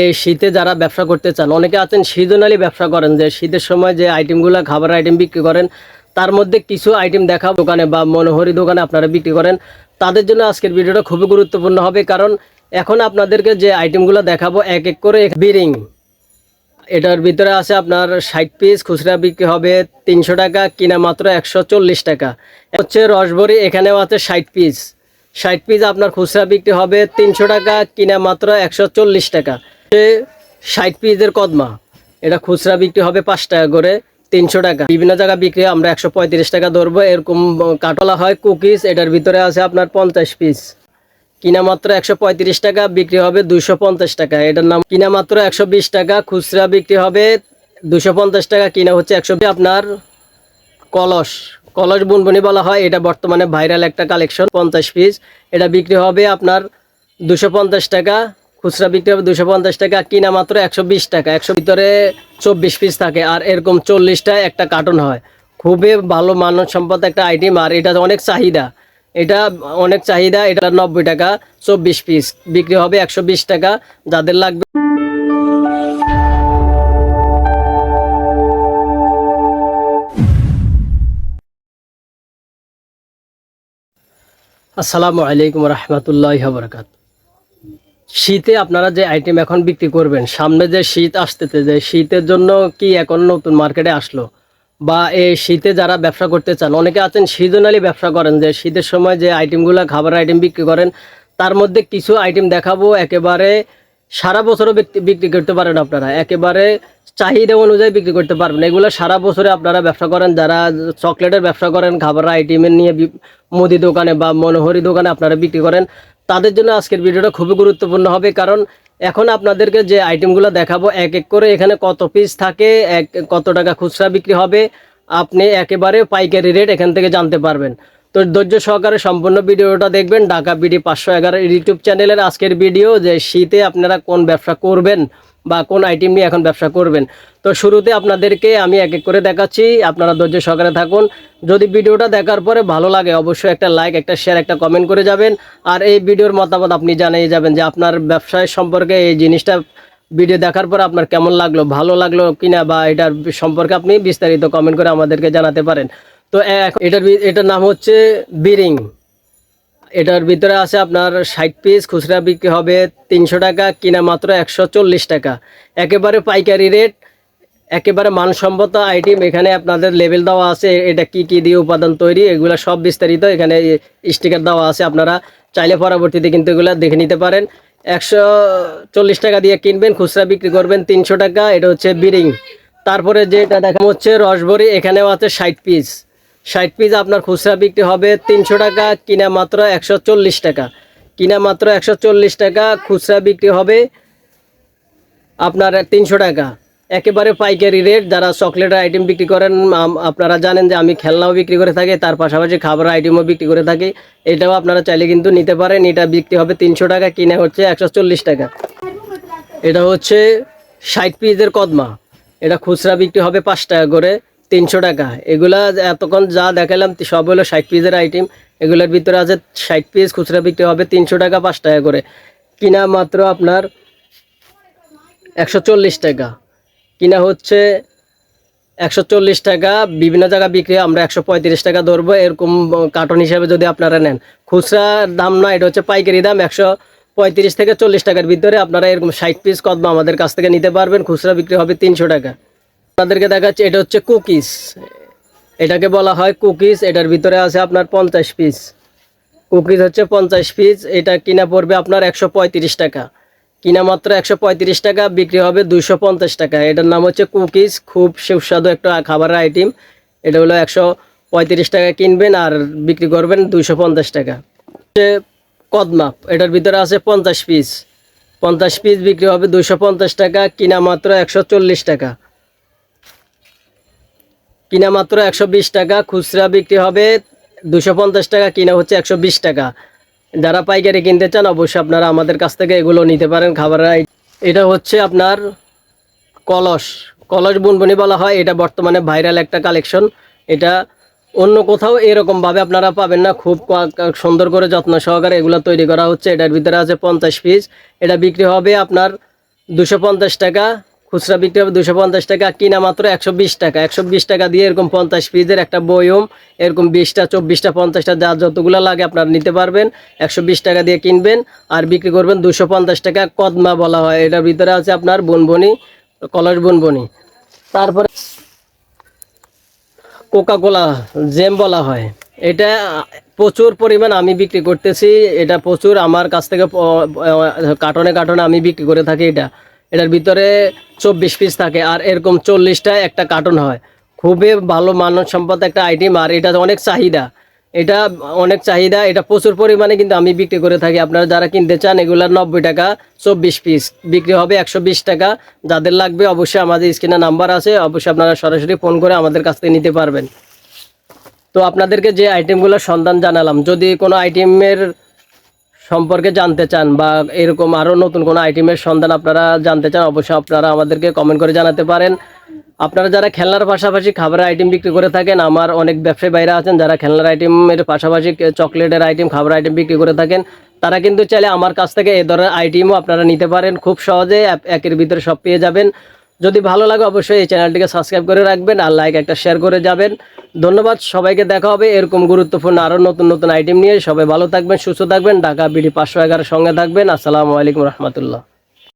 এই শীতে যারা ব্যবসা করতে চান, অনেকে আছেন সিজনালি ব্যবসা করেন, যে শীতের সময় যে আইটেমগুলো খাবার আইটেম বিক্রি করেন, তার মধ্যে কিছু আইটেম দেখা দোকানে বা মনোহরি দোকানে আপনারা বিক্রি করেন। তাদের জন্য আজকের ভিডিওটা খুবই গুরুত্বপূর্ণ হবে, কারণ এখন আপনাদেরকে যে আইটেমগুলো দেখাবো, এক এক করে বিরিং। এটার ভিতরে আছে আপনার ষাট পিস খুচরা বিক্রি হবে তিনশো টাকা, কিনা মাত্র একশো চল্লিশ টাকা। হচ্ছে রসবরি এখানেও আছে ষাট পিস ষাট পিস আপনার খুচরা বিক্রি হবে তিনশো টাকা, কিনা মাত্র একশো চল্লিশ টাকা। ষাট পিসের কদমা। এটা খুচরা বিক্রি হবে পাঁচ টাকা করে, তিনশো টাকা। বিভিন্ন জায়গায় বিক্রি, আমরা একশো পঁয়ত্রিশ টাকা ধরবো। এরকম কাটলা হয়, কুকিজ, এটার ভিতরে আছে আপনার পঞ্চাশ পিস। কিনা মাত্র একশো পঁয়ত্রিশ টাকা, বিক্রি হবে দুশো পঞ্চাশ টাকা। এটার নাম কিনা মাত্র একশো বিশ টাকা, খুচরা বিক্রি হবে দুশো পঞ্চাশ টাকা, কিনা হচ্ছে একশো আপনার কলস কলস বুনবুনি বলা হয়, এটা বর্তমানে ভাইরাল একটা কালেকশন, পঞ্চাশ পিস। এটা বিক্রি হবে আপনার দুশো পঞ্চাশ টাকা খুচরা বিক্রি হবে দুশো পঞ্চাশ টাকা, কিনা মাত্র একশো বিশ টাকা। একশো ভিতরে চব্বিশ পিস থাকে আর এরকম চল্লিশটা একটা কার্টন হয়। খুবই ভালো মানব সম্পদ একটা আইটেম আর এটা অনেক চাহিদা। এটা অনেক চাহিদা, এটা নব্বই টাকা, চব্বিশ পিস বিক্রি হবে একশো বিশ টাকা, যাদের লাগবে আসসালামু আলাইকুম রহমতুল্লাহ বরকাত শীতে আপনারা যে আইটেম এখন বিক্রি করবেন, সামনে যে শীত আসতেছে, যে শীতের জন্য কি এখন নতুন মার্কেটে আসলো? বা এই শীতে যারা ব্যবসা করতে চান, অনেকে আছেন সিজনালি ব্যবসা করেন, যে শীতের সময় যে আইটেমগুলো খাবার আইটেম বিক্রি করেন, তার মধ্যে কিছু আইটেম দেখাবো, একেবারে সারা বছরও বিক্রি- করতে পারেন আপনারা। একেবারে চাহিদা অনুযায়ী বিক্রি করতে পারবেন। এগুলো সারা বছরে আপনারা ব্যবসা করেন, যারা চকলেটের ব্যবসা করেন খাবার আইটেমের নিয়ে মুদি দোকানে বা মনোহরি দোকানে আপনারা বিক্রি করেন। তাদের জন্য আজকের ভিডিওটা খুবই গুরুত্বপূর্ণ হবে, কারণ এখন আপনাদেরকে যে আইটেমগুলো দেখাবো, এক এক করে এখানে কত পিস থাকে, এক কত টাকা খুচরা বিক্রি হবে, আপনি একেবারে পাইকারি রেট এখান থেকে জানতে পারবেন। তো ধৈর্য সহকারে সম্পূর্ণ ভিডিওটা দেখবেন ঢাকা বিডি পাঁচশো এগারো ইউটিউব চ্যানেলের আজকের ভিডিও যে শীতে আপনারা কোন ব্যবসা করবেন বা কোন আইটেম নিয়ে এখন ব্যবসা করবেন। তো শুরুতে আপনাদেরকে আমি এক এক করে দেখাচ্ছি, আপনারা ধৈর্য সহকারে থাকুন। যদি ভিডিওটা দেখার পরে ভালো লাগে, অবশ্যই একটা লাইক একটা শেয়ার একটা কমেন্ট করে যাবেন। আর এই ভিডিওর মতামত আপনি জানিয়ে যাবেন যে আপনার ব্যবসায় সম্পর্কে এই জিনিসটা ভিডিও দেখার পর আপনার কেমন লাগল, ভালো লাগল কিনা বা এটার সম্পর্কে আপনি বিস্তারিত কমেন্ট করে আমাদেরকে জানাতে পারেন। তো এটার এটার নাম হচ্ছে বিরিং। এটার ভিতরে আছে আপনার ষাট পিস খুচরা বিক্রি হবে তিনশো টাকা, কিনা মাত্র একশো চল্লিশ টাকা। একেবারে পাইকারি রেট একেবারে মানসম্মত আইটেম এখানে আপনাদের লেভেল দেওয়া আছে, এটা কি কি দিয়ে উপাদান তৈরি, এগুলো সব বিস্তারিত এখানে স্টিকার দেওয়া আছে আপনারা চাইলে পরবর্তীতে কিন্তু এগুলো দেখে নিতে পারেন। একশো চল্লিশ টাকা দিয়ে কিনবেন, খুচরা বিক্রি করবেন তিনশো টাকা, এটা হচ্ছে বিরিং। তারপরে যেটা দেখা হচ্ছে রসবরি এখানেও আছে ষাট পিস ষাট পিস আপনার খুচরা বিক্রি হবে তিনশো টাকা, কিনা মাত্র একশো চল্লিশ টাকা। কিনা মাত্র একশো চল্লিশ টাকা, খুচরা বিক্রি হবে আপনার তিনশো টাকা। একেবারে পাইকারি রেট যারা চকলেটের আইটেম বিক্রি করেন আপনারা জানেন যে আমি খেলনাও বিক্রি করে থাকি, তার পাশাপাশি খাবার আইটেমও বিক্রি করে থাকি। এটাও আপনারা চাইলে কিন্তু নিতে পারেন। এটা বিক্রি হবে তিনশো টাকা, কিনা হচ্ছে একশো চল্লিশ টাকা। এটা হচ্ছে ষাট পিসের কদমা। এটা খুচরা বিক্রি হবে পাঁচ টাকা করে। তিনশো টাকা। এগুলা এতক্ষণ যা দেখালাম, সব হলো ষাট পিসের আইটেম এগুলোর ভিতরে আছে ষাট পিস খুচরা বিক্রি হবে তিনশো টাকা পাঁচ টাকা করে। কিনা মাত্র আপনার একশো চল্লিশ টাকা। কিনা হচ্ছে একশো চল্লিশ টাকা, বিভিন্ন জায়গায় বিক্রি আমরা একশো পঁয়ত্রিশ টাকা ধরবো। এরকম কার্টন হিসাবে যদি আপনারা নেন। খুচরা দাম না, এটা হচ্ছে পাইকারি দাম, একশো পঁয়ত্রিশ থেকে চল্লিশ টাকার ভিতরে আপনারা এরকম ষাট পিস কদমা আমাদের কাছ থেকে নিতে পারবেন। খুচরা বিক্রি হবে তিনশো টাকা। আপনাদেরকে দেখাচ্ছি, এটা হচ্ছে কুকিজ। এটাকে বলা হয় কুকিজ, এটার ভিতরে আছে আপনার পঞ্চাশ পিস। কুকিজ হচ্ছে পঞ্চাশ পিস, এটা কিনা পড়বে আপনার একশো পঁয়ত্রিশ টাকা। কিনা মাত্র একশো পঁয়ত্রিশ টাকা, বিক্রি হবে দুইশো পঞ্চাশ টাকা। এটার নাম হচ্ছে কুকিজ, খুব সুস্বাদু একটা খাবারের আইটেম। এটা হলো একশো পঁয়ত্রিশ টাকা কিনবেন আর বিক্রি করবেন দুইশো পঞ্চাশ টাকা। হচ্ছে কদমাপ, এটার ভিতরে আছে পঞ্চাশ পিস। পঞ্চাশ পিস বিক্রি হবে দুইশো পঞ্চাশ টাকা, কিনা মাত্র একশো চল্লিশ টাকা। কিনা মাত্র একশো বিশ টাকা, খুচরা বিক্রি হবে দুশো টাকা, কিনা হচ্ছে একশো বিশ টাকা। যারা পাইকারি কিনতে চান, অবশ্যই আপনারা আমাদের কাছ থেকে এগুলো নিতে পারেন, খাবারের এটা হচ্ছে আপনার কলস। কলস বুনবুনি বলা হয়, এটা বর্তমানে ভাইরাল একটা কালেকশন। এটা অন্য কোথাও এরকম ভাবে আপনারা পাবেন না, খুব সুন্দর করে যত্ন সহকারে এগুলো তৈরি করা হচ্ছে। এটার ভিতরে আছে পঞ্চাশ পিস। এটা বিক্রি হবে আপনার দুশো টাকা খুচরা বিক্রি হবে দুশো পঞ্চাশ টাকা, কিনা মাত্র একশো বিশ টাকা। একশো বিশ টাকা দিয়ে এরকম পঞ্চাশ পিসের একটা বয়ম এরকম বিশটা, চব্বিশটা, পঞ্চাশটা, যা যতগুলো লাগে আপনারা নিতে পারবেন। একশো বিশ টাকা দিয়ে কিনবেন আর বিক্রি করবেন দুশো পঞ্চাশ টাকা, কদমা বলা হয়। এটার ভিতরে আছে আপনার বনবনি, কলস বনবনি। তারপরে কোকা কোলা জেম বলা হয়। এটা প্রচুর পরিমাণ আমি বিক্রি করতেছি। এটা প্রচুর আমার কাছ থেকে কার্টনে কার্টনে আমি বিক্রি করে থাকি এটা। এটার ভিতরে চব্বিশ পিস থাকে আর এরকম চল্লিশটা একটা কার্টন হয়। খুবই ভালো মানব সম্পদ একটা আইটেম আর এটা অনেক চাহিদা। এটা অনেক চাহিদা, এটা প্রচুর পরিমাণে কিন্তু আমি বিক্রি করে থাকি। আপনারা যারা কিনতে চান এগুলার নব্বই টাকা, চব্বিশ পিস বিক্রি হবে একশো বিশ টাকা। যাদের লাগবে অবশ্যই আমাদের স্ক্রিনে নাম্বার আছে, অবশ্যই আপনারা সরাসরি ফোন করে আমাদের কাছ থেকে নিতে পারবেন। তো আপনাদেরকে যে আইটেমগুলোর সন্ধান জানালাম, যদি কোনো আইটেমের সম্পর্কে জানতে চান বা এরকম আরও নতুন কোনো আইটেমের সন্ধান আপনারা জানতে চান, অবশ্যই আপনারা আমাদেরকে কমেন্ট করে জানাতে পারেন। আপনারা যারা খেলনার পাশাপাশি খাবারের আইটেম বিক্রি করে থাকেন, আমার অনেক ব্যবসায়ী বাইরে আছেন যারা খেলনার আইটেমের পাশাপাশি চকলেটের আইটেম খাবারের আইটেম বিক্রি করে থাকেন, তারা কিন্তু চাইলে আমার কাছ থেকে এই ধরনের আইটেমও আপনারা নিতে পারেন। খুব সহজে এক- একের ভিতরে সব পেয়ে যাবেন। যদি ভালো লাগে অবশ্যই এই চ্যানেলটিকে সাবস্ক্রাইব করে রাখবেন আর লাইক একটা শেয়ার করে যাবেন। ধন্যবাদ, সবাইকে দেখা হবে এরকম গুরুত্বপূর্ণ আরও নতুন নতুন আইটেম নিয়ে। সবাই ভালো থাকবেন, সুস্থ থাকবেন। ঢাকা, বিডি, পাঁচশো এগারোর সঙ্গে থাকবেন। আসসালামু আলাইকুম রহমতুল্লাহ।